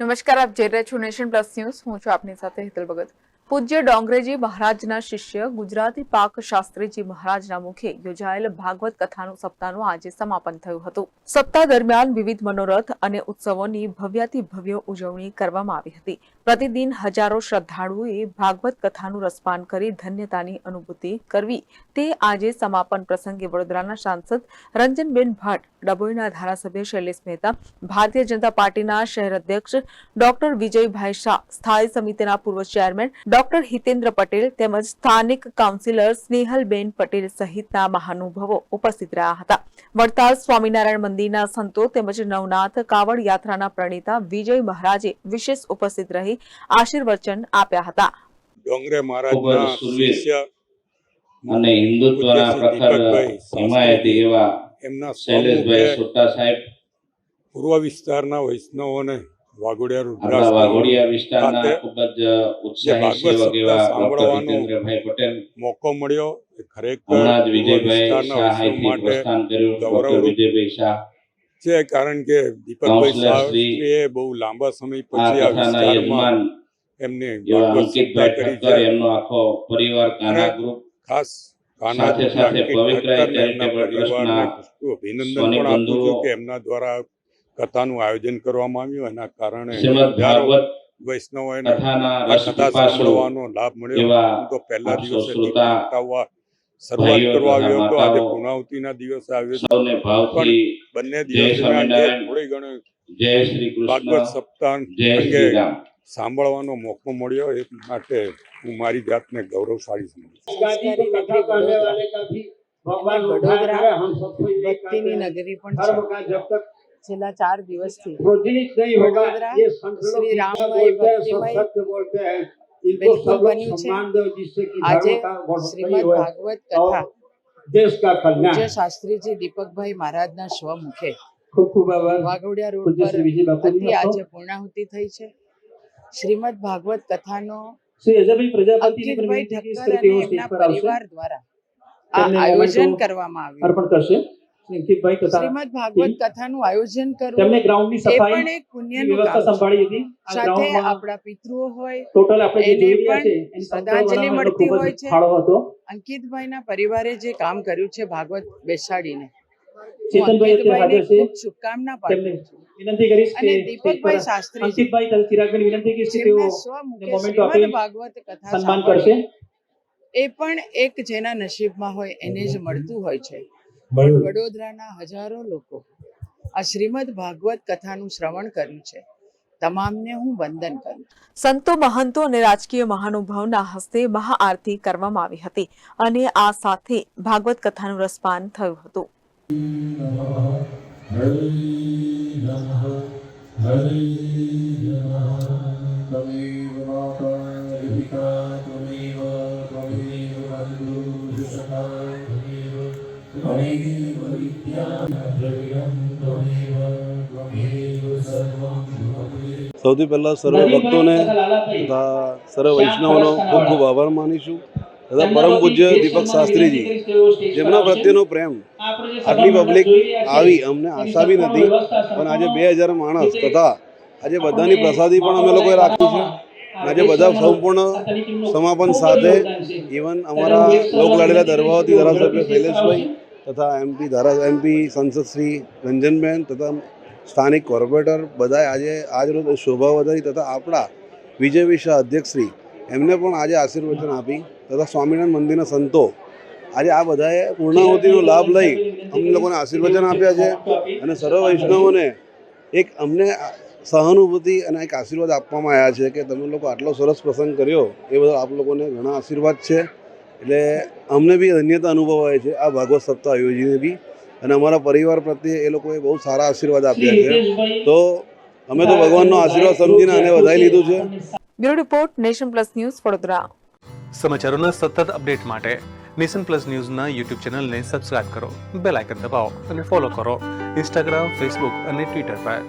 નમસ્કાર, આપ જોઈ રહ્યા છો નેશન પ્લસ ન્યૂઝ. હું છું આપની સાથે હેતલ ભગત. પૂજ્ય ડોંગરેજી મહારાજના શિષ્ય ગુજરાતી પાક શાસ્ત્રીજી મહારાજના મુખે યોજાયેલ ભાગવત કથાનું સપ્તાહનું આજે સમાપન થયું હતું. સપ્તાહ દરમિયાન વિવિધ મનોરથ અને ઉત્સવોની ભવ્યાતિ ભવ્ય ઉજવણી કરવામાં આવી હતી. પ્રતિદિન હજારો શ્રદ્ધાળુઓએ ભાગવત કથાનું રસપાન કરી ધન્યતાની અનુભૂતિ કરવી. તે આજે સમાપન પ્રસંગે વડોદરાના સાંસદ રંજનબેન ભટ્ટ, ડભોઈના ધારાસભ્ય શૈલેષ મહેતા, ભારતીય જનતા પાર્ટીના શહેર અધ્યક્ષ ડોક્ટર વિજયભાઈ શાહ, સ્થાયી સમિતિના પૂર્વ ચેરમેન ડોક્ટર હિતેન્દ્ર પટેલ તેમજ સ્થાનિક કાઉન્સિલર સ્નેહલબેન પટેલ સહિતના મહાનુભાવો ઉપસ્થિત રહ્યા હતા. વડતાલ સ્વામિનારાયણ મંદિરના સંતો તેમજ નવનાથ કાવડ યાત્રાના પ્રણેતા વિજય મહારાજે વિશેષ ઉપસ્થિત રહી આશીર્વચન આપ્યા હતા. ડોંગરે મહારાજના શિષ્ય અને હિન્દુત્વના પ્રખર હિમાયતી એવા એમના શૈલેષભાઈ સુટ્ટા સાહેબ પૂર્વ વિસ્તારના વૈષ્ણવોને વાઘોડિયા વાઘોડિયા વિસ્તારના ખૂબ જ ઉત્સાહી સેવક એવા ડોક્ટર પટેલ મોકો મળ્યો. ખરેખર હમણાં જ વિજયભાઈ શાહ અહીંથી પ્રસ્થાન કર્યું. ડોક્ટર વિજયભાઈ શાહ છે કારણ કે દીપકભાઈ શાસ્ત્રીએ બહુ લાંબા સમય પછી આ વિસ્તારમાં એમને અંકિતભાઈ કરી ઠક્કર એમનો આખો પરિવાર કાના ગ્રુપ ખાસ સાથે સાથે પવિત્ર ચેરિટેબલ ટ્રસ્ટના અભિનંદન પણ આપું છું કે એમના દ્વારા કથાનું આયોજન કરવામાં આવ્યું. એના કારણે ભાગવત વૈષ્ણવ કથા સાંભળવાનો લાભ મળ્યો. તો પહેલા દિવસે શ્રોતા દીપ પ્રગટાવવા શરૂઆત કરવા આવ્યો હતો. આજે પૂર્ણાવતીના દિવસે આવ્યો બંને દિવસે થોડી ઘણો જય શ્રી સાંભળવાનો મોકો મળ્યો. એ માટે હું મારી જાતને ગૌરવશાળી સમજું છેલ્લા ચાર દિવસથી વડોદરા શ્રી રામભાઈ ભક્તિમય શ્રીમદ ભાગવત કથા. દેશ મહારાજના સ્વમુખે. ખૂબ વાઘોડિયા રોડ પર પૂર્ણાહુતિ થઈ છે. શ્રીમદ ભાગવત કથાનો શ્રી પરિવાર દ્વારા આયોજન કરવામાં આવ્યું. અંકિતભાઈ તથા શ્રીમદ ભાગવત કથાનું આયોજન કરવું તેમને ગ્રાઉન્ડની એ પણ એક પુણ્યનું કામ સંભાળી હતી. સાથે આપણા પિતૃઓ હોય ટોટલ આપણે જે જોઈ રહ્યા છે એની શ્રદ્ધાંજલિ મળતી હોય છે. ફાળો હતો. અંકિતભાઈના પરિવારે જે કામ કર્યું છે ભાગવત બેસાડીને. ચેતનભાઈ અત્યારે હાજર છે. શુભકામના પાઠવું વિનંતી કરીશ કે દીપકભાઈ શાસ્ત્રીજી અંકિતભાઈ તથા ચિરાગભાઈ વિનંતી કરીશ કે તેઓ મોમેન્ટો આપી ભાગવત કથા સન્માન કરશે. એ પણ એક જેના નસીબમાં હોય એને જ મળતું હોય છે. વડોદરાના હજારો લોકો આ શ્રીમદ ભાગવત કથાનું શ્રવણ કર્યું છે તમામને હું વંદન કરું સંતો મહંતો અને રાજકીય મહાનુભાવના હસ્તે મહાઆરતી કરવામાં આવી હતી અને આ સાથે ભાગવત કથાનું રસપાન થયું હતું હરે નમઃ त्वमेव विद्या द्रव्यं त्वमेव त्वमेव सर्वं त्वमेव સૌથી પહેલા સર્વ ભક્તોને તથા સર્વ વૈષ્ણવનો ખૂબ ખૂબ આભાર માનીશું તથા પરમ પૂજ્ય દીપક શાસ્ત્રીજી જેમના પ્રત્યેનો પ્રેમ આટલી પબ્લિક આવી અમને આશા બી નથી પણ આજે બે હજાર માણસ તથા આજે બધાની પ્રસાદી પણ અમે લોકોએ રાખી છે અને આજે બધા સંપૂર્ણ સમાપન સાથે ઇવન અમારા લોકલાડીલા દરબાવતી ધારાસભ્ય શૈલેષભાઈ તથા એમપી ધારા એમપી સંસદ શ્રી રંજનબેન તથા સ્થાનિક કોર્પોરેટર બધાએ આજે આજ રોજ શોભા વધારી તથા આપણા વિજય વિશા અધ્યક્ષશ્રી એમને પણ આજે આશીર્વચન આપી તથા સ્વામિનારાયણ મંદિરના સંતો આજે આ બધાએ પૂર્ણાહુતિનો લાભ લઈ અમને લોકોને આશીર્વચન આપ્યા છે અને સર્વ વૈષ્ણવોને એક અમને સહાનુભૂતિ અને એક આશીર્વાદ આપવામાં આવ્યા છે કે તમે લોકો આટલો સરસ પ્રસંગ કર્યો, એ બદલ આપ લોકોને ઘણા આશીર્વાદ છે. એટલે અમને બી ધન્યતા અનુભવાય છે. આ ભાગવત સપ્તાહ યોજીને બી અને અમારા પરિવાર પ્રત્યે એ લોકોએ બહુ સારા આશીર્વાદ આપ્યા છે. તો અમે તો ભગવાનનો આશીર્વાદ સમજીને આને વધાવી લીધું છે. Bureau report Nation Plus News Vadodara. સમાચારોના સતત અપડેટ માટે નેશન પ્લસ ન્યૂઝના યુટ્યુબ ચેનલને સબસ્ક્રાઇબ કરો બેલ આઇકન દબાવો અને ફોલો કરો. ઇન્સ્ટાગ્રામ ફેસબુક અને ટ્વિટર પર.